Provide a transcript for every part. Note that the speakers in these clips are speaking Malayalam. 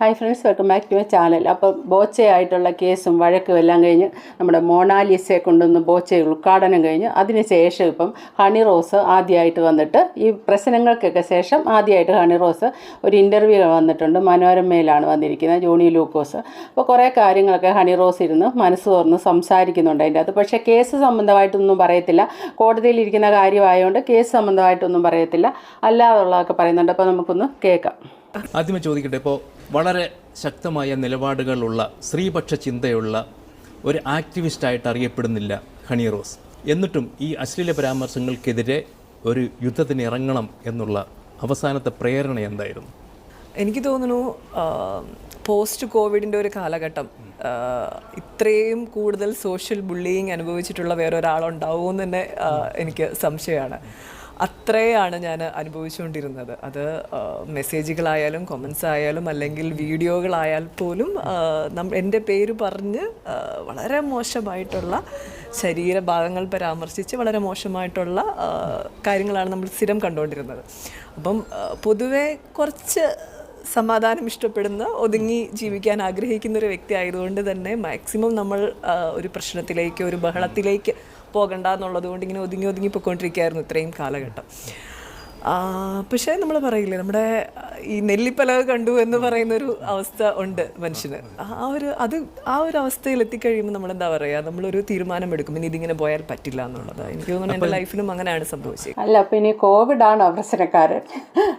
Hi friends welcome back to my channel അപ്പോൾ ബോച്ചയായിട്ടുള്ള കേസും വഴക്കും എല്ലാം കഴിഞ്ഞ് നമ്മുടെ മോണാലിസയെ കൊണ്ടുവന്ന് ബോച്ച ഉദ്ഘാടനം കഴിഞ്ഞ് അതിന് ശേഷം ഇപ്പം ഹണി റോസ് ആദ്യമായിട്ട് വന്നിട്ട് ഈ പ്രശ്നങ്ങൾക്കൊക്കെ ശേഷം ആദ്യമായിട്ട് ഹണി റോസ് ഒരു ഇന്റർവ്യൂ വന്നിട്ടുണ്ട്. മനോരമയിലാണ് വന്നിരിക്കുന്നത് ജോണി ലൂക്കോസ്. അപ്പോൾ കുറേ കാര്യങ്ങളൊക്കെ ഹണി റോസ് ഇരുന്ന് മനസ്സ് തുറന്ന് സംസാരിക്കുന്നുണ്ട് അതിന്റെ അത് പക്ഷേ കേസ് സംബന്ധമായിട്ടൊന്നും പറയത്തില്ല. കോടതിയിൽ ഇരിക്കുന്ന കാര്യമായതുകൊണ്ട് കേസ് സംബന്ധമായിട്ടൊന്നും പറയത്തില്ല. അല്ലാതുള്ളതൊക്കെ പറയുന്നുണ്ട്. അപ്പോൾ നമുക്കൊന്ന് കേൾക്കാം. ആദ്യമേ ചോദിക്കട്ടെ ഇപ്പോൾ വളരെ ശക്തമായ നിലപാടുകളുള്ള സ്ത്രീപക്ഷ ചിന്തയുള്ള ഒരു ആക്ടിവിസ്റ്റായിട്ട് അറിയപ്പെടുന്നില്ല ഹണി റോസ്. എന്നിട്ടും ഈ അശ്ലീല പരാമർശങ്ങൾക്കെതിരെ ഒരു യുദ്ധത്തിന് ഇറങ്ങണം എന്നുള്ള അവസാനത്തെ പ്രേരണ എന്തായിരുന്നു? എനിക്ക് തോന്നുന്നു പോസ്റ്റ് കോവിഡിന്റെ ഒരു കാലഘട്ടം ഇത്രയും കൂടുതൽ സോഷ്യൽ ബുള്ളിയിങ് അനുഭവിച്ചിട്ടുള്ള വേറൊരാളുണ്ടാവുമെന്ന് തന്നെ എനിക്ക് സംശയമാണ്. അത്രയാണ് ഞാൻ അനുഭവിച്ചുകൊണ്ടിരുന്നത്. അത് മെസ്സേജുകളായാലും കൊമൻസ് ആയാലും അല്ലെങ്കിൽ വീഡിയോകളായാൽ പോലും എന്റെ പേര് പറഞ്ഞ് വളരെ മോശമായിട്ടുള്ള ശരീരഭാഗങ്ങൾ പരാമർശിച്ച് വളരെ മോശമായിട്ടുള്ള കാര്യങ്ങളാണ് നമ്മൾ സ്ഥിരം കണ്ടുകൊണ്ടിരുന്നത്. അപ്പം പൊതുവെ കുറച്ച് സമാധാനം ഇഷ്ടപ്പെടുന്ന ഒതുങ്ങി ജീവിക്കാൻ ആഗ്രഹിക്കുന്ന ഒരു വ്യക്തി ആയതുകൊണ്ട് തന്നെ മാക്സിമം നമ്മൾ ഒരു പ്രശ്നത്തിലേക്ക് ഒരു ബഹളത്തിലേക്ക് പോകണ്ട എന്നുള്ളത് കൊണ്ട് ഇങ്ങനെ ഒതുങ്ങി ഒതുങ്ങി പോയിക്കൊണ്ടിരിക്കുകയായിരുന്നു ഇത്രയും കാലഘട്ടം. പക്ഷേ നമ്മൾ പറയില്ലേ നമ്മുടെ ഈ നെല്ലിപ്പലക കണ്ടു എന്ന് പറയുന്ന ഒരു അവസ്ഥ ഉണ്ട് മനുഷ്യന്. ആ ഒരു അത് ആ ഒരു അവസ്ഥയിൽ എത്തിക്കഴിയുമ്പോൾ നമ്മൾ എന്താ പറയുക നമ്മളൊരു തീരുമാനം എടുക്കും ഇനി ഇതിങ്ങനെ പോയാൽ പറ്റില്ല എന്നുള്ളത്. എനിക്ക് തോന്നുന്നു എന്റെ ലൈഫിലും അങ്ങനെയാണ് സംഭവിച്ചത് അല്ല അപ്പം ഇനി കോവിഡ് ആണ് പ്രശ്നക്കാരൻ.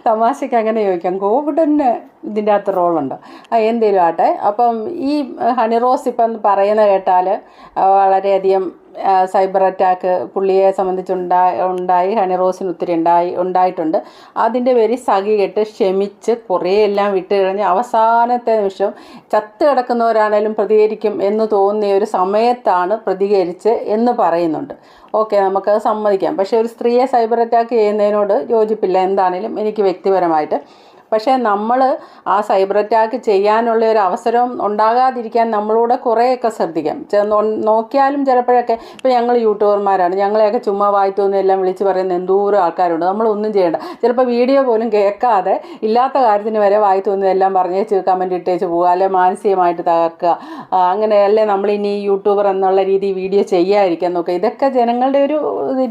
തമാശയ്ക്ക് അങ്ങനെ ചോദിക്കാം. കോവിഡിന് ഇതിന്റെ അകത്ത് റോളുണ്ടോ. ആ എന്തേലും ആട്ടെ? അപ്പം ഈ ഹണി റോസ് ഇപ്പം പറയുന്ന കേട്ടാൽ വളരെയധികം സൈബർ അറ്റാക്ക് പുള്ളിയെ സംബന്ധിച്ചുണ്ടായി ഉണ്ടായി ഹണി റോസിന് ഒത്തിരി ഉണ്ടായി ഉണ്ടായിട്ടുണ്ട്. അതിന്റെ പേരിൽ സഖി കെട്ട് ക്ഷമിച്ച് കുറേ എല്ലാം വിട്ട് കഴിഞ്ഞ് അവസാനത്തെ നിമിഷം ചത്ത് കിടക്കുന്നവരാണേലും പ്രതികരിക്കും എന്ന് തോന്നിയ ഒരു സമയത്താണ് പ്രതികരിച്ച് എന്ന് പറയുന്നുണ്ട്. ഓക്കെ നമുക്കത് സമ്മതിക്കാം. പക്ഷേ ഒരു സ്ത്രീയെ സൈബർ അറ്റാക്ക് ചെയ്യുന്നതിനോട് യോജിപ്പില്ല. എന്താണേലും എനിക്ക് വ്യക്തിപരമായിട്ട് പക്ഷേ നമ്മൾ ആ സൈബർ അറ്റാക്ക് ചെയ്യാനുള്ള ഒരു അവസരം ഉണ്ടാകാതിരിക്കാൻ നമ്മളൂടെ കുറേയൊക്കെ ശ്രദ്ധിക്കാം. നോക്കിയാലും ചിലപ്പോഴൊക്കെ ഇപ്പോൾ ഞങ്ങൾ യൂട്യൂബർമാരാണ്. ഞങ്ങളെയൊക്കെ ചുമ്മാ വായി എല്ലാം വിളിച്ച് പറയുന്ന എന്തോരം ആൾക്കാരുണ്ട്. നമ്മളൊന്നും ചെയ്യേണ്ട. ചിലപ്പോൾ വീഡിയോ പോലും കേൾക്കാതെ ഇല്ലാത്ത കാര്യത്തിന് വരെ വായി തോന്നിയതെല്ലാം പറഞ്ഞേച്ച് കമന്റ് ഇട്ടേച്ച് പോവുക. അല്ലെ മാനസികമായിട്ട് തകർക്കുക. അങ്ങനെ അല്ലേ നമ്മളിനി യൂട്യൂബർ എന്നുള്ള രീതി വീഡിയോ ചെയ്യാതിരിക്കാൻ നോക്കുക. ഇതൊക്കെ ജനങ്ങളുടെ ഒരു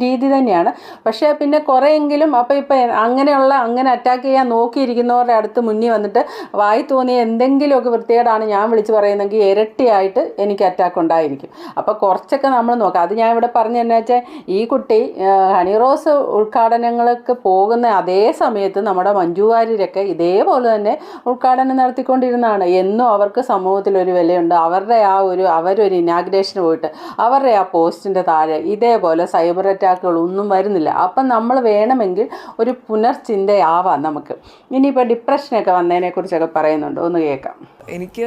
രീതി തന്നെയാണ്. പക്ഷേ പിന്നെ കുറേയെങ്കിലും അപ്പോൾ ഇപ്പം അങ്ങനെയുള്ള അങ്ങനെ അറ്റാക്ക് ചെയ്യാൻ നോക്കിയിരിക്കുന്നവരുടെ അടുത്ത് മുന്നിൽ വന്നിട്ട് വായി തോന്നിയ എന്തെങ്കിലുമൊക്കെ വൃത്തികേടാണ് ഞാൻ വിളിച്ച് പറയുന്നെങ്കിൽ ഇരട്ടിയായിട്ട് എനിക്ക് അറ്റാക്ക് ഉണ്ടായിരിക്കും. അപ്പോൾ കുറച്ചൊക്കെ നമ്മൾ നോക്കാം. അത് ഞാൻ ഇവിടെ പറഞ്ഞു തന്നെ വെച്ചാൽ ഈ കുട്ടി ഹണി റോസ് ഉദ്ഘാടനങ്ങൾക്ക് പോകുന്ന അതേ സമയത്ത് നമ്മുടെ മഞ്ജു വാര്യരൊക്കെ ഇതേപോലെ തന്നെ ഉദ്ഘാടനം നടത്തിക്കൊണ്ടിരുന്നതാണ്. എന്നും അവർക്ക് സമൂഹത്തിൽ ഒരു വിലയുണ്ട്. അവരുടെ ആ ഒരു അവരൊരു ഇനാഗ്രേഷന് പോയിട്ട് അവരുടെ ആ പോസ്റ്റിന്റെ താഴെ ഇതേപോലെ സൈബർ അറ്റാക്കുകൾ ഒന്നും വരുന്നില്ല. അപ്പം നമ്മൾ വേണമെങ്കിൽ ഒരു പുനർചിന്തയാവാം നമുക്ക്. ഇനിയിപ്പോൾ ഡിപ്രഷനൊക്കെ വന്നതിനെ കുറിച്ചൊക്കെ പറയുന്നുണ്ട്. ഒന്ന് കേൾക്കാം. എനിക്ക്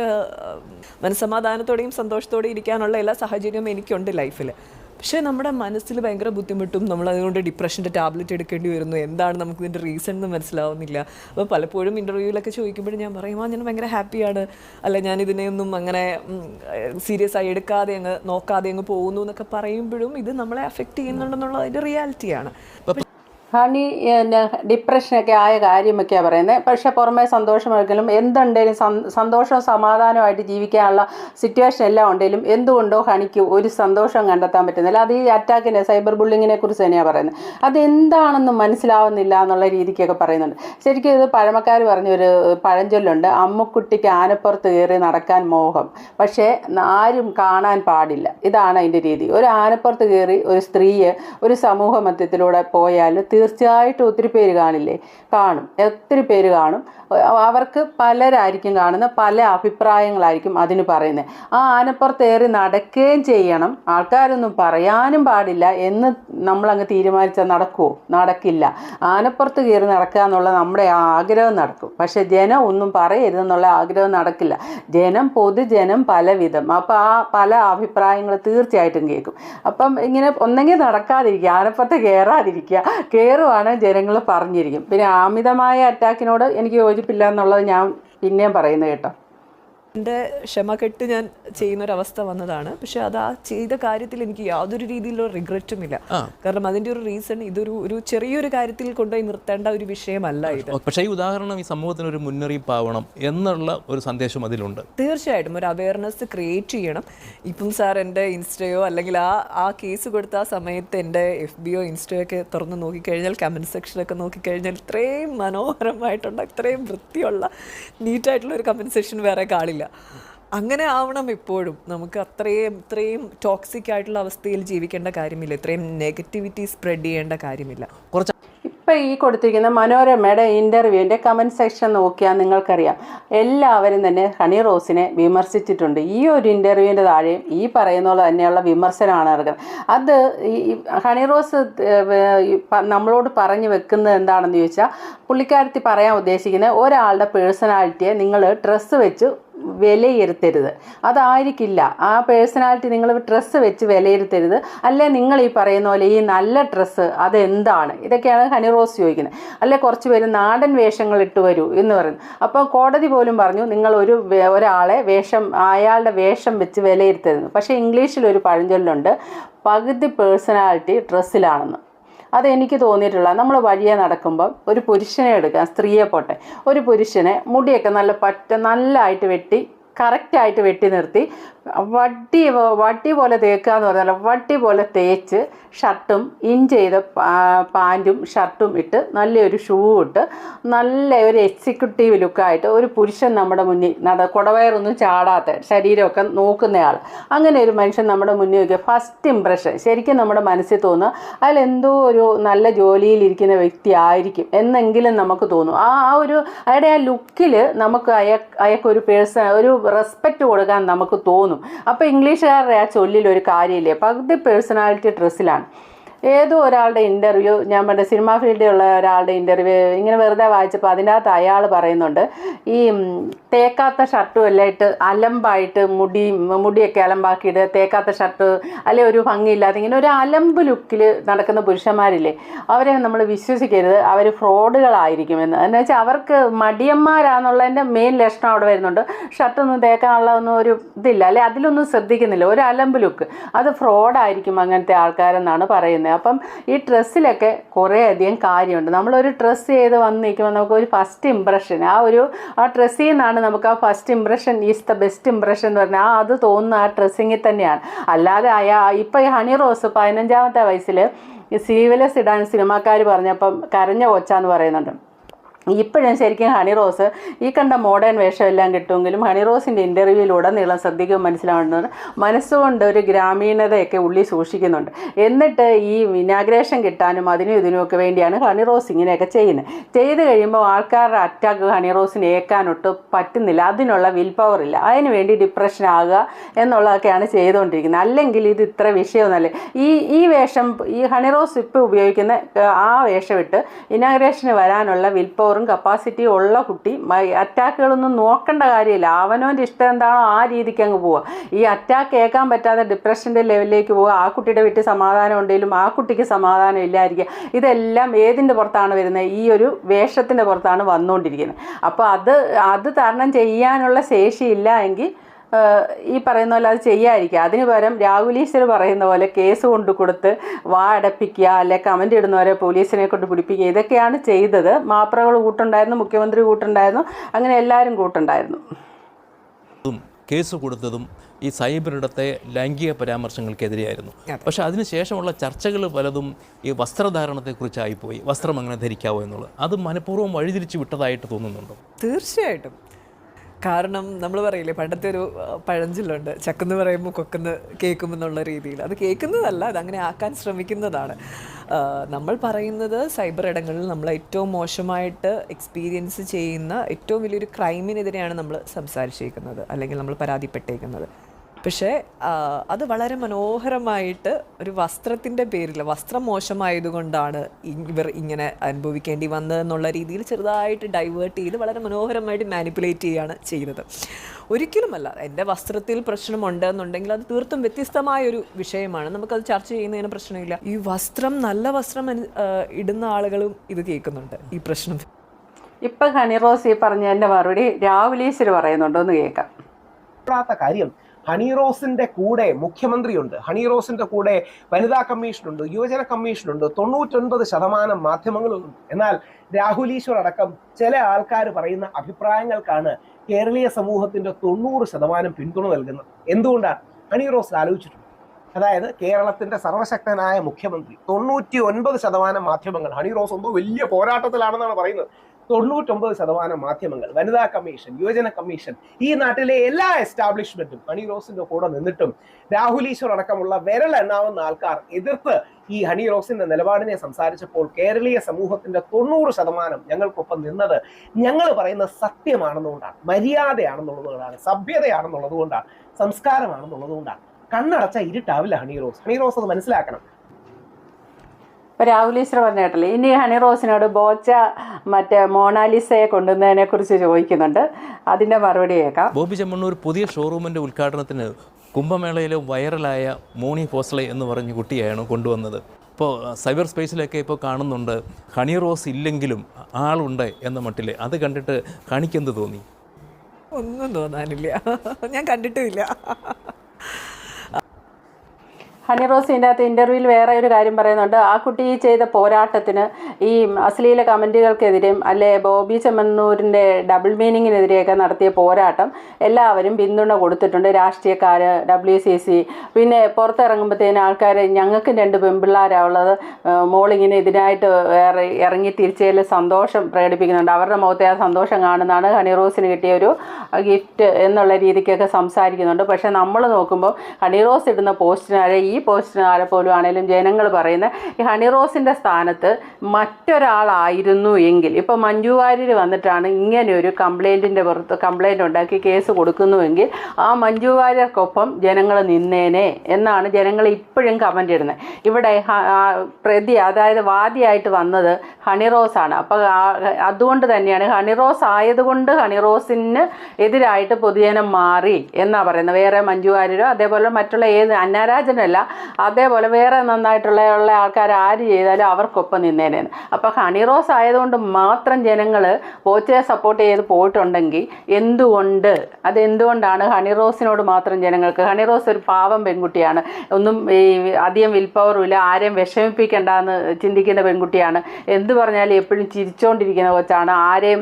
മനസ്സമാധാനത്തോടെയും സന്തോഷത്തോടെയും ഇരിക്കാനുള്ള എല്ലാ സാഹചര്യവും എനിക്കുണ്ട് ലൈഫിൽ പക്ഷേ നമ്മുടെ മനസ്സിൽ ഭയങ്കര ബുദ്ധിമുട്ടും നമ്മൾ അതുകൊണ്ട് ഡിപ്രഷന്റെ ടാബ്ലറ്റ് എടുക്കേണ്ടി വരുന്നു. എന്താണ് നമുക്ക് ഇതിന്റെ റീസൺ എന്ന് മനസ്സിലാവുന്നില്ല. അപ്പോൾ പലപ്പോഴും ഇന്റർവ്യൂവിലൊക്കെ ചോദിക്കുമ്പോൾ ഞാൻ പറയും ആ ഞാൻ ഭയങ്കര ഹാപ്പിയാണ് അല്ല ഞാൻ ഇതിനെയൊന്നും അങ്ങനെ സീരിയസ് ആയി എടുക്കാതെ അങ്ങ് നോക്കാതെ അങ്ങ് പോകുന്നു എന്നൊക്കെ പറയുമ്പോഴും ഇത് നമ്മളെ അഫക്റ്റ് ചെയ്യുന്നുണ്ടെന്നുള്ള അതിന്റെ റിയാലിറ്റിയാണ് ഹണി പിന്നെ ഡിപ്രഷനൊക്കെ ആയ കാര്യമൊക്കെയാണ് പറയുന്നത് പക്ഷെ പുറമേ സന്തോഷമെങ്കിലും എന്തുണ്ടെങ്കിലും സന്തോഷവും സമാധാനമായിട്ട് ജീവിക്കാനുള്ള സിറ്റുവേഷൻ എല്ലാം ഉണ്ടെങ്കിലും എന്തുകൊണ്ടോ ഹണിക്ക് ഒരു സന്തോഷം കണ്ടെത്താൻ പറ്റുന്നില്ല. അത് ഈ അറ്റാക്കിനെ സൈബർ ബുള്ളിങ്ങിനെ കുറിച്ച് തന്നെയാണ് പറയുന്നത്. അത് എന്താണെന്ന് മനസ്സിലാവുന്നില്ല എന്നുള്ള രീതിക്കൊക്കെ പറയുന്നുണ്ട്. ശരിക്കും ഇത് പഴമക്കാർ പറഞ്ഞൊരു പഴഞ്ചൊല്ലുണ്ട്. അമ്മുക്കുട്ടിക്ക് ആനപ്പുറത്ത് കയറി നടക്കാൻ മോഹം. പക്ഷേ ആരും കാണാൻ പാടില്ല. ഇതാണ് അതിന്റെ രീതി. ഒരു ആനപ്പുറത്ത് കയറി ഒരു സ്ത്രീയെ ഒരു സമൂഹ മധ്യത്തിലൂടെ പോയാൽ തീർച്ചയായിട്ടും ഒത്തിരി പേര് കാണില്ലേ? കാണും. ഒത്തിരി പേര് കാണും. അവർക്ക് പലരായിരിക്കും കാണുന്ന പല അഭിപ്രായങ്ങളായിരിക്കും അതിന് പറയുന്നത്. ആ ആനപ്പുറത്ത് ഏറി നടക്കുകയും ചെയ്യണം. ആൾക്കാരൊന്നും പറയാനും പാടില്ല എന്ന് നമ്മളങ്ങ് തീരുമാനിച്ചാൽ നടക്കുമോ നടക്കില്ല. ആനപ്പുറത്ത് കയറി നടക്കുക എന്നുള്ള നമ്മുടെ ആഗ്രഹം നടക്കും. പക്ഷെ ജനം ഒന്നും പറയരുതെന്നുള്ള ആഗ്രഹം നടക്കില്ല. ജനം പൊതുജനം പലവിധം. അപ്പോൾ ആ പല അഭിപ്രായങ്ങൾ തീർച്ചയായിട്ടും കേൾക്കും. അപ്പം ഇങ്ങനെ ഒന്നെങ്കിൽ നടക്കാതിരിക്കുക. ആനപ്പുറത്ത് കയറാതിരിക്കുക. കയറുവാണ് ജനങ്ങൾ പറഞ്ഞിരിക്കും. പിന്നെ അമിതമായ അറ്റാക്കിനോട് എനിക്ക് യോജിപ്പില്ല എന്നുള്ളത് ഞാൻ പിന്നെയും പറയുന്നത് കേട്ടോ. എന്റെ ക്ഷമകെട്ട് ഞാൻ ചെയ്യുന്ന ഒരു അവസ്ഥ വന്നതാണ്. പക്ഷെ അത് ആ ചെയ്ത കാര്യത്തിൽ എനിക്ക് യാതൊരു രീതിയിലുള്ള റിഗ്രറ്റും ഇല്ല കാരണം അതിന്റെ ഒരു റീസൺ ഇതൊരു ഒരു ചെറിയൊരു കാര്യത്തിൽ കൊണ്ടുപോയി നിർത്തേണ്ട ഒരു വിഷയമല്ല ഇത്. പക്ഷേ ഈ ഉദാഹരണം ഈ സമൂഹത്തിന് ഒരു മുന്നറിയിപ്പാവണം എന്നുള്ള ഒരു സന്ദേശം അതിലുണ്ട്. തീർച്ചയായിട്ടും ഒരു അവയർനെസ് ക്രിയേറ്റ് ചെയ്യണം. ഇപ്പം സാർ എന്റെ ഇൻസ്റ്റയോ അല്ലെങ്കിൽ ആ ആ കേസ് കൊടുത്ത ആ സമയത്ത് എന്റെ എഫ് ബി ബിയോ ഇൻസ്റ്റയോ ഒക്കെ തുറന്ന് നോക്കിക്കഴിഞ്ഞാൽ കമന്റ് സെക്ഷനൊക്കെ നോക്കിക്കഴിഞ്ഞാൽ ഇത്രയും മനോഹരമായിട്ടുണ്ട് ഇത്രയും വൃത്തിയുള്ള നീറ്റായിട്ടുള്ള ഒരു കമന്റ് സെക്ഷൻ വേറെ കാണില്ല അങ്ങനെ ആവണം എപ്പോഴും നമുക്ക് അത്രയും ഇത്രയും ടോക്സിക് ആയിട്ടുള്ള അവസ്ഥയിൽ ജീവിക്കേണ്ട കാര്യമില്ല. ഇത്രയും നെഗറ്റിവിറ്റി സ്പ്രെഡ് ചെയ്യേണ്ട കാര്യമില്ല. കുറച്ച് ഇപ്പം ഈ കൊടുത്തിരിക്കുന്ന മനോരമയുടെ ഇന്റർവ്യൂവിന്റെ കമന്റ് സെക്ഷൻ നോക്കിയാൽ നിങ്ങൾക്കറിയാം. എല്ലാവരും തന്നെ ഹണി റോസിനെ വിമർശിച്ചിട്ടുണ്ട്. ഈ ഒരു ഇന്റർവ്യൂവിന്റെ താഴെയും ഈ പറയുന്ന പോലെ തന്നെയുള്ള വിമർശനമാണ് നടക്കുന്നത്. അത് ഈ ഹണി റോസ് നമ്മളോട് പറഞ്ഞു വെക്കുന്നത് എന്താണെന്ന് ചോദിച്ചാൽ പുള്ളിക്കാരത്തി പറയാൻ ഉദ്ദേശിക്കുന്നത് ഒരാളുടെ പേഴ്സണാലിറ്റിയെ നിങ്ങൾ ഡ്രസ്സ് വെച്ച് വിലയിരുത്തരുത്. അതായിരിക്കില്ല. ആ പേഴ്സണാലിറ്റി നിങ്ങൾ ഡ്രസ്സ് വെച്ച് വിലയിരുത്തരുത്. അല്ലെ നിങ്ങൾ ഈ പറയുന്ന പോലെ ഈ നല്ല ഡ്രസ്സ് അതെന്താണ്? ഇതൊക്കെയാണ് ഹണി റോസ് ചോദിക്കുന്നത്. അല്ലെ കുറച്ച് പേര് നാടൻ വേഷങ്ങൾ ഇട്ട് വരൂ എന്ന് പറയുന്നു അപ്പോൾ കോടതി പോലും പറഞ്ഞു നിങ്ങൾ ഒരു ഒരാളെ വേഷം അയാളുടെ വേഷം വെച്ച് വിലയിരുത്തരുത്. പക്ഷേ ഇംഗ്ലീഷിൽ ഒരു പഴഞ്ചൊല്ലുണ്ട് പകുതി പേഴ്സണാലിറ്റി ഡ്രസ്സിലാണെന്ന്. അതെനിക്ക് തോന്നിയിട്ടുള്ള നമ്മൾ വഴിയെ നടക്കുമ്പോൾ ഒരു പുരുഷനെ എടുക്കാം സ്ത്രീയെ പോട്ടെ. ഒരു പുരുഷനെ മുടിയൊക്കെ നല്ല പറ്റ നല്ലതായിട്ട് വെട്ടി കറക്റ്റായിട്ട് വെട്ടി നിർത്തി. വട്ടി വട്ടി പോലെ തേക്കുക എന്ന് പറഞ്ഞാൽ വട്ടി പോലെ തേച്ച് ഷർട്ടും ഇൻ ചെയ്ത പാന്റും ഷർട്ടും ഇട്ട് നല്ലൊരു ഷൂ ഇട്ട് നല്ല ഒരു എക്സിക്യൂട്ടീവ് ലുക്കായിട്ട് ഒരു പുരുഷൻ നമ്മുടെ മുന്നിൽ നട കുടവയറൊന്നും ചാടാത്ത ശരീരമൊക്കെ നോക്കുന്നയാൾ അങ്ങനെ ഒരു മനുഷ്യൻ നമ്മുടെ മുന്നിൽ വയ്ക്കുക ഫസ്റ്റ് ഇമ്പ്രഷൻ ശരിക്കും നമ്മുടെ മനസ്സിൽ തോന്നുക അതിലെന്തോ ഒരു നല്ല ജോലിയിലിരിക്കുന്ന വ്യക്തി ആയിരിക്കും എന്നെങ്കിലും നമുക്ക് തോന്നും. ആ ആ ഒരു അയാളുടെ ആ ലുക്കിൽ നമുക്ക് അയ അയാൾക്കൊരു പേഴ്സൺ ഒരു റെസ്പെക്റ്റ് കൊടുക്കാൻ നമുക്ക് തോന്നും. അപ്പോൾ ഇംഗ്ലീഷുകാരുടെ ആ ചൊല്ലിൽ ഒരു കാര്യമില്ലേ? പകുതി പേഴ്സണാലിറ്റി ഡ്രസ്സിലാണ് ഏതോ ഒരാളുടെ ഇന്റർവ്യൂ ഞാൻ പറഞ്ഞ സിനിമാ ഫീൽഡിലുള്ള ഒരാളുടെ ഇന്റർവ്യൂ ഇങ്ങനെ വെറുതെ വായിച്ചപ്പോൾ അതിന്റെ അകത്ത് അയാൾ പറയുന്നുണ്ട് ഈ തേക്കാത്ത ഷർട്ടും എല്ലാം ഇട്ട് അലമ്പായിട്ട് മുടി മുടിയൊക്കെ അലമ്പാക്കിയിട്ട് തേക്കാത്ത ഷർട്ട് അല്ലെ ഒരു ഭംഗിയില്ലാതെ ഇങ്ങനെ ഒരു അലമ്പ് ലുക്കിൽ നടക്കുന്ന പുരുഷന്മാരില്ലേ അവരെ നമ്മൾ വിശ്വസിക്കരുത് അവർ ഫ്രോഡുകളായിരിക്കുമെന്ന് എന്ന്. വെച്ചാൽ അവർക്ക് മടിയന്മാരാന്നുള്ളതിന്റെ മെയിൻ ലക്ഷണം അവിടെ വരുന്നുണ്ട്. ഷർട്ടൊന്നും തേക്കാനുള്ള ഒന്നും ഒരു ഇതില്ല അല്ലെ അതിലൊന്നും ശ്രദ്ധിക്കുന്നില്ല ഒരു അലമ്പ് ലുക്ക് അത് ഫ്രോഡായിരിക്കും അങ്ങനത്തെ ആൾക്കാരെന്നാണ് പറയുന്നത്. അപ്പം ഈ ഡ്രസ്സിലൊക്കെ കുറേ അധികം കാര്യമുണ്ട്. നമ്മളൊരു ഡ്രസ്സ് ചെയ്ത് വന്ന് നിൽക്കുമ്പോൾ നമുക്ക് ഒരു ഫസ്റ്റ് ഇമ്പ്രഷൻ ആ ഒരു ആ ഡ്രസ്സിൽ നിന്നാണ് നമുക്ക് ആ first impression is the best impression എന്ന് പറഞ്ഞാൽ ആ അത് തോന്നുന്ന ആ ഡ്രസ്സിങ്ങിൽ തന്നെയാണ്. അല്ലാതെ അയാ ഇപ്പം ഈ ഹണി റോസ് പതിനഞ്ചാമത്തെ വയസ്സിൽ സീവിലെ ഇടാൻ സിനിമാക്കാർ പറഞ്ഞപ്പം കരഞ്ഞ കൊച്ചാന്ന് പറയുന്നുണ്ട്. ഇപ്പോഴും ശരിക്കും ഹണി റോസ് ഈ കണ്ട മോഡേൺ വേഷമെല്ലാം കിട്ടുമെങ്കിലും ഹണി റോസിന്റെ ഇന്റർവ്യൂവിലുടനീളം ശ്രദ്ധിക്കും മനസ്സിലാവുന്നത്. മനസ്സുകൊണ്ട് ഒരു ഗ്രാമീണതയൊക്കെ ഉള്ളി സൂക്ഷിക്കുന്നുണ്ട്. എന്നിട്ട് ഈ ഇനാഗ്രേഷൻ കിട്ടാനും അതിനും ഇതിനുമൊക്കെ വേണ്ടിയാണ് ഹണി റോസ് ഇങ്ങനെയൊക്കെ ചെയ്യുന്നത്. ചെയ്ത് കഴിയുമ്പോൾ ആൾക്കാരുടെ അറ്റാക്ക് ഹണി റോസിന് ഏക്കാനൊട്ട് പറ്റുന്നില്ല. അതിനുള്ള വിൽ പവർ ഇല്ല. അതിന് വേണ്ടി ഡിപ്രഷൻ ആകുക എന്നുള്ളതൊക്കെയാണ് ചെയ്തുകൊണ്ടിരിക്കുന്നത്. അല്ലെങ്കിൽ ഇത് ഇത്ര വിഷയമൊന്നുമല്ല. ഈ ഈ വേഷം ഈ ഹണി റോസ് ഇപ്പോൾ ഉപയോഗിക്കുന്ന ആ വേഷമിട്ട് ഇട്ട് ഇനാഗ്രേഷന് വരാനുള്ള വിൽ പവറും കപ്പാസിറ്റിയും ഉള്ള കുട്ടി അറ്റാക്കുകളൊന്നും നോക്കേണ്ട കാര്യമില്ല. അവനവന്റെ ഇഷ്ടം എന്താണോ ആ രീതിക്ക് അങ്ങ് പോവുക ഈ അറ്റാക്ക് കേൾക്കാൻ പറ്റാതെ ഡിപ്രഷന്റെ ലെവലിലേക്ക് പോവുക ആ കുട്ടിയുടെ വീട്ടിൽ സമാധാനം ഉണ്ടെങ്കിലും ആ കുട്ടിക്ക് സമാധാനം ഇല്ലായിരിക്കുക. ഇതെല്ലാം ഏതിന്റെ പുറത്താണ് വരുന്നത്? ഈ ഒരു വേഷത്തിന്റെ പുറത്താണ് വന്നുകൊണ്ടിരിക്കുന്നത്. അപ്പോൾ അത് അത് തരണം ചെയ്യാനുള്ള ശേഷിയില്ല എങ്കിൽ ഈ പറയുന്ന പോലെ അത് ചെയ്യാതിരിക്കുക. അതിന് പകരം രാഹുൽ ഈശ്വർ പറയുന്ന പോലെ കേസ് കൊണ്ട് കൊടുത്ത് വാ അടപ്പിക്കുക അല്ലെ കമന്റ് ഇടുന്നവരെ പോലീസിനെ കൊണ്ട് പിടിപ്പിക്കുക. ഇതൊക്കെയാണ് ചെയ്തത്. മാപ്രകൾ കൂട്ടുണ്ടായിരുന്നു മുഖ്യമന്ത്രി കൂട്ടുണ്ടായിരുന്നു അങ്ങനെ എല്ലാവരും കൂട്ടുണ്ടായിരുന്നു. കേസ് കൊടുത്തതും ഈ സൈബറിടത്തെ ലൈംഗിക പരാമർശങ്ങൾക്കെതിരെയായിരുന്നു. പക്ഷെ അതിനുശേഷമുള്ള ചർച്ചകൾ പലതും ഈ വസ്ത്രധാരണത്തെക്കുറിച്ചായിപ്പോയി വസ്ത്രം അങ്ങനെ ധരിക്കാവോ എന്നുള്ളത്. അത് മനഃപൂർവം വഴിതിരിച്ചു വിട്ടതായിട്ട് തോന്നുന്നുണ്ടോ? തീർച്ചയായിട്ടും. കാരണം നമ്മൾ പറയില്ലേ പണ്ടത്തെ ഒരു പഴഞ്ചൊല്ലുണ്ട് ചക്കെന്ന് പറയുമ്പോൾ കൊക്കെന്ന് കേൾക്കുമെന്നുള്ള രീതിയിൽ. അത് കേൾക്കുന്നതല്ല അത് അങ്ങനെ ആക്കാൻ ശ്രമിക്കുന്നതാണ്. നമ്മൾ പറയുന്നത് സൈബർ ഇടങ്ങളിൽ നമ്മൾ ഏറ്റവും മോശമായിട്ട് എക്സ്പീരിയൻസ് ചെയ്യുന്ന ഏറ്റവും വലിയൊരു ക്രൈമിനെതിരെയാണ് നമ്മൾ സംസാരിച്ചേക്കുന്നത് അല്ലെങ്കിൽ നമ്മൾ പരാതിപ്പെട്ടേക്കുന്നത്. പക്ഷേ അത് വളരെ മനോഹരമായിട്ട് ഒരു വസ്ത്രത്തിന്റെ പേരിൽ വസ്ത്രം മോശമായതുകൊണ്ടാണ് ഇവർ ഇങ്ങനെ അനുഭവിക്കേണ്ടി വന്നതെന്നുള്ള രീതിയിൽ ചെറുതായിട്ട് ഡൈവേർട്ട് ചെയ്ത് വളരെ മനോഹരമായിട്ട് മാനിപ്പുലേറ്റ് ചെയ്യുകയാണ് ചെയ്യുന്നത്. ഒരിക്കലുമല്ല എന്റെ വസ്ത്രത്തിൽ പ്രശ്നമുണ്ട് എന്നുണ്ടെങ്കിൽ അത് തീർത്തും വ്യത്യസ്തമായ ഒരു വിഷയമാണ്. നമുക്കത് ചർച്ച ചെയ്യുന്നതിന് പ്രശ്നമില്ല. ഈ വസ്ത്രം നല്ല വസ്ത്രം ഇടുന്ന ആളുകളും ഇത് കേൾക്കുന്നുണ്ട് ഈ പ്രശ്നം. ഇപ്പം ഹണി റോസ് ഈ പറഞ്ഞ എന്റെ മറുപടി രാഹുൽ ഈശ്വർ പറയുന്നുണ്ടോ എന്ന് കേൾക്കാം കാര്യം ഹണി റോസിന്റെ കൂടെ മുഖ്യമന്ത്രിയുണ്ട്. ഹണി റോസിന്റെ കൂടെ വനിതാ കമ്മീഷനുണ്ട് യുവജന കമ്മീഷനുണ്ട് തൊണ്ണൂറ്റൊൻപത് ശതമാനം മാധ്യമങ്ങളും എന്നാൽ രാഹുൽ ഈശ്വർ അടക്കം ചില ആൾക്കാർ പറയുന്ന അഭിപ്രായങ്ങൾക്കാണ് കേരളീയ സമൂഹത്തിന്റെ തൊണ്ണൂറ് ശതമാനം പിന്തുണ നൽകുന്നത്. എന്തുകൊണ്ടാണ്? ഹണി റോസ് ആലോചിച്ചിട്ടുണ്ട്. അതായത് കേരളത്തിന്റെ സർവശക്തനായ മുഖ്യമന്ത്രി തൊണ്ണൂറ്റി ഒൻപത് ശതമാനം മാധ്യമങ്ങൾ ഹണി റോസ് എന്തോ വലിയ പോരാട്ടത്തിലാണെന്നാണ് പറയുന്നത്. തൊണ്ണൂറ്റൊമ്പത് ശതമാനം മാധ്യമങ്ങൾ വനിതാ കമ്മീഷൻ യുവജന കമ്മീഷൻ ഈ നാട്ടിലെ എല്ലാ എസ്റ്റാബ്ലിഷ്മെന്റും ഹണി റോസിന്റെ കൂടെ നിന്നിട്ടും രാഹുൽ ഈശ്വർ അടക്കമുള്ള വിരൽ എണ്ണാവുന്ന ആൾക്കാർ എതിർത്ത് ഈ ഹണി റോസിന്റെ നിലപാടിനെ സംസാരിച്ചപ്പോൾ കേരളീയ സമൂഹത്തിന്റെ തൊണ്ണൂറ് ശതമാനം ഞങ്ങൾക്കൊപ്പം നിന്നത് ഞങ്ങൾ പറയുന്ന സത്യമാണെന്നുകൊണ്ടാണ് മര്യാദയാണെന്നുള്ളതുകൊണ്ടാണ് സഭ്യതയാണെന്നുള്ളതുകൊണ്ടാണ് സംസ്കാരമാണെന്നുള്ളതുകൊണ്ടാണ്. സംസ്കാരമാണെന്നുള്ളത് കൊണ്ടാണ് കണ്ണടച്ച ഇരുട്ടാവില്ല ഹണി റോസ്. ഹണി റോസ് അത് മനസ്സിലാക്കണം. രാഹുൽ ഈശ്വർ പറഞ്ഞ കേട്ടല്ലേ ഇനി ഹണി റോസിനോട് ബോച്ച മറ്റേ മോണാലിസയെ കൊണ്ടുവന്നതിനെ കുറിച്ച് ചോദിക്കുന്നുണ്ട്. അതിന്റെ മറുപടി കേൾക്കാം. ബോബി ചെമ്മണ്ണൂർ പുതിയ ഷോറൂമിന്റെ ഉദ്ഘാടനത്തിന് കുംഭമേളയിലെ വൈറലായ മോണി ഫോസ്ലെ എന്ന് പറഞ്ഞ കുട്ടിയാണ് കൊണ്ടുവന്നത്. ഇപ്പോൾ സൈബർ സ്പേസിലൊക്കെ ഇപ്പോൾ കാണുന്നുണ്ട് ഹണി റോസ് ഇല്ലെങ്കിലും ആളുണ്ട് എന്ന മട്ടിൽ അത് കണ്ടിട്ട് കാണിക്കെന്ത് തോന്നി? ഒന്നും തോന്നാനില്ല. ഞാൻ കണ്ടിട്ടുമില്ല. ഹണി റോസ് ഇതിന്റെ അകത്ത് ഇന്റർവ്യൂവിൽ വേറെ ഒരു കാര്യം പറയുന്നുണ്ട്. ആ കുട്ടി ചെയ്ത പോരാട്ടത്തിന് ഈ അശ്ലീല കമന്റുകൾക്കെതിരെയും അല്ലെ ബോബി ചെമ്മണ്ണൂരിന്റെ ഡബിൾ മീനിങ്ങിനെതിരെയൊക്കെ നടത്തിയ പോരാട്ടം എല്ലാവരും പിന്തുണ കൊടുത്തിട്ടുണ്ട്. രാഷ്ട്രീയക്കാർ ഡബ്ല്യു സി സി പിന്നെ പുറത്തിറങ്ങുമ്പോഴത്തേന് ആൾക്കാർ ഞങ്ങൾക്ക് രണ്ട് പെൺപിള്ളേരാണ് ഉള്ളത് ഏഹ് മോളിങ്ങനെ ഇതിനായിട്ട് വേറെ ഇറങ്ങി തിരിച്ചതിൽ സന്തോഷം പ്രകടിപ്പിക്കുന്നുണ്ട്. അവരുടെ മുഖത്തെ ആ സന്തോഷം കാണുന്നതാണ് ഹണി റോസിന് കിട്ടിയ ഒരു ഗിഫ്റ്റ് എന്നുള്ള രീതിക്കൊക്കെ സംസാരിക്കുന്നുണ്ട്. പക്ഷേ നമ്മൾ നോക്കുമ്പോൾ ഹണി റോസ് ഇടുന്ന പോസ്റ്റിനാരെ ഈ പോസ്റ്റിനാരെ പോലും ആണെങ്കിലും ജനങ്ങൾ പറയുന്ന ഈ ഹണി റോസിന്റെ സ്ഥാനത്ത് മറ്റൊരാളായിരുന്നു എങ്കിൽ ഇപ്പോൾ മഞ്ജു വാര്യർ വന്നിട്ടാണ് ഇങ്ങനെ ഒരു കംപ്ലൈന്റിന്റെ പുറത്ത് കംപ്ലൈന്റ് ഉണ്ടാക്കി കേസ് കൊടുക്കുന്നുവെങ്കിൽ ആ മഞ്ജു വാര്യർക്കൊപ്പം ജനങ്ങൾ നിന്നേനെ എന്നാണ് ജനങ്ങൾ ഇപ്പോഴും കമന്റ് ഇടുന്നത് ഇവിടെ പ്രതി അതായത് വാദിയായിട്ട് വന്നത് ഹണി റോസാണ്. അപ്പോൾ അതുകൊണ്ട് തന്നെയാണ് ഹണി റോസ് ആയതുകൊണ്ട് ഹണി റോസിന് എതിരായിട്ട് പൊതുജനം മാറി എന്നാണ് പറയുന്നത് വേറെ മഞ്ജു വാര്യരോ അതേപോലെ മറ്റുള്ള ഏത് അന്നാരാജനല്ല അതേപോലെ വേറെ നന്നായിട്ടുള്ള ഉള്ള ആൾക്കാർ ആര് ചെയ്താലും അവർക്കൊപ്പം നിന്നേനേന്ന് അപ്പോൾ ഹണി റോസ് ആയതുകൊണ്ട് മാത്രം ജനങ്ങൾ പോച്ചയെ സപ്പോർട്ട് ചെയ്ത് പോയിട്ടുണ്ടെങ്കിൽ എന്തുകൊണ്ട്? അതെന്തുകൊണ്ടാണ് ഹണി റോസിനോട് മാത്രം ജനങ്ങൾക്ക്? ഹണി റോസ് ഒരു പാവം പെൺകുട്ടിയാണ്. ഒന്നും ഈ അധികം വിൽ പവറും ഇല്ല ആരെയും വിഷമിപ്പിക്കേണ്ടെന്ന് ചിന്തിക്കുന്ന പെൺകുട്ടിയാണ്. എന്ത് പറഞ്ഞാലും എപ്പോഴും ചിരിച്ചുകൊണ്ടിരിക്കുന്ന കൊച്ചാണ്. ആരെയും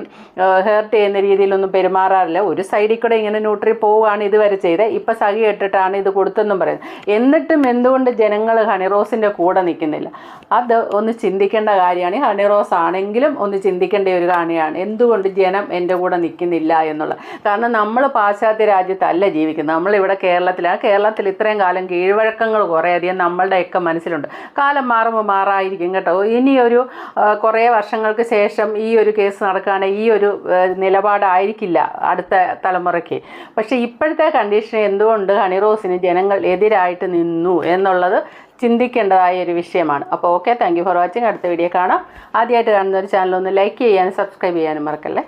ഹേർട്ട് ചെയ്യുന്ന രീതിയിലൊന്നും പെരുമാറാറില്ല. ഒരു സൈഡിൽ കൂടെ ഇങ്ങനെ ന്യൂട്രി പോവുകയാണ് ഇതുവരെ ചെയ്തത്. ഇപ്പം സഖി ഇട്ടിട്ടാണ് ഇത് കൊടുത്തെന്നും പറയുന്നത്. എന്നിട്ടും എന്തുകൊണ്ട് ജനങ്ങൾ ഹണിറോസിന്റെ കൂടെ നിൽക്കുന്നില്ല? അത് ഒന്ന് ചിന്തിക്കേണ്ട കാര്യമാണ്. ഈ ഹണിറോസ് ആണെങ്കിലും ഒന്ന് ചിന്തിക്കേണ്ട ഒരു കാര്യമാണ് എന്തുകൊണ്ട് ജനം എന്റെ കൂടെ നിൽക്കുന്നില്ല എന്നുള്ളത് കാരണം നമ്മൾ പാശ്ചാത്യ രാജ്യത്തല്ല ജീവിക്കുന്നത്. നമ്മളിവിടെ കേരളത്തിലാണ് കേരളത്തിൽ ഇത്രയും കാലം കീഴ്വഴക്കങ്ങൾ കുറേയധികം നമ്മളുടെയൊക്കെ മനസ്സിലുണ്ട്. കാലം മാറുമ്പോൾ മാറായിരിക്കും കേട്ടോ. ഇനിയൊരു കുറേ വർഷങ്ങൾക്ക് ശേഷം ഈ ഒരു കേസ് നടക്കുകയാണെങ്കിൽ ഈ ഒരു നിലപാടായിരിക്കില്ല അടുത്ത തലമുറയ്ക്ക്. പക്ഷേ ഇപ്പോഴത്തെ കണ്ടീഷൻ എന്തുകൊണ്ട് ഹണിറോസിന് ജനങ്ങൾ എതിരായിട്ട് നിന്നു എന്നുള്ളത് ചിന്തിക്കേണ്ടതായ ഒരു വിഷയമാണ്. അപ്പോൾ ഓക്കെ താങ്ക് ഫോർ വാച്ചിങ് അടുത്ത വീഡിയോ കാണാം. ആദ്യമായിട്ട് കാണുന്ന ഒരു ചാനൽ ഒന്ന് ലൈക്ക് ചെയ്യാനും സബ്സ്ക്രൈബ് ചെയ്യാനും മറക്കല്ലേ?